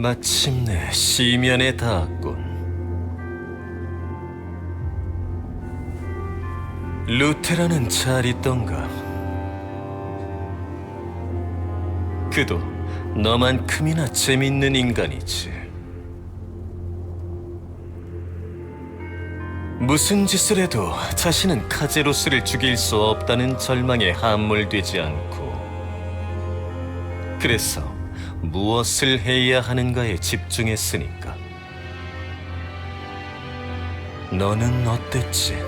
마침내 시면에 닿았군. 루테라는 잘 있던가? 그도 너만큼이나 재밌는 인간이지. 무슨 짓을 해도 자신은 카제로스를 죽일 수 없다는 절망에 함몰되지 않고 그래서 무엇을 해야 하는가에 집중했으니까. 너는 어땠지?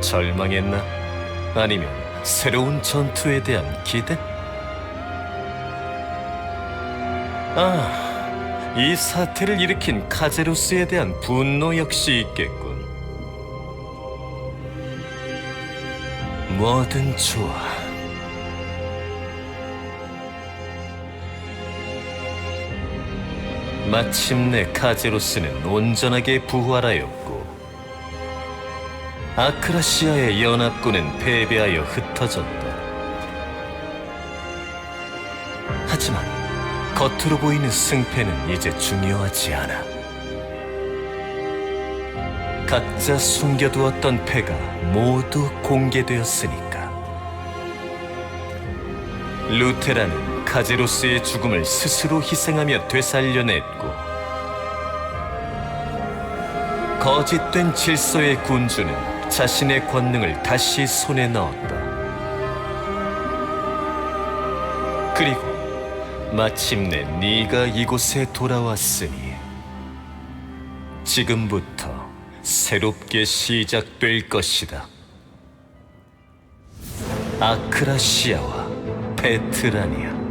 절망했나? 아니면 새로운 전투에 대한 기대? 아, 이 사태를 일으킨 카제로스에 대한 분노 역시 있겠군. 뭐든 좋아. 마침내 카제로스는 온전하게 부활하였고 아크라시아의 연합군은 패배하여 흩어졌다. 하지만 겉으로 보이는 승패는 이제 중요하지 않아. 각자 숨겨두었던 패가 모두 공개되었으니까. 루테라는 카제로스의 죽음을 스스로 희생하며 되살려냈고 거짓된 질서의 군주는 자신의 권능을 다시 손에 넣었다. 그리고 마침내 네가 이곳에 돌아왔으니 지금부터 새롭게 시작될 것이다. 아크라시아와 페트라니아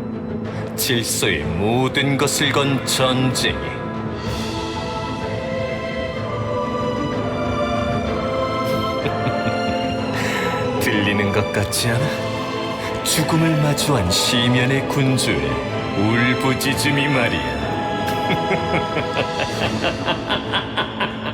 질서의 모든 것을 건 전쟁이 들리는 것 같지 않아? 죽음을 마주한 시면의 군주의 울부짖음이 말이야.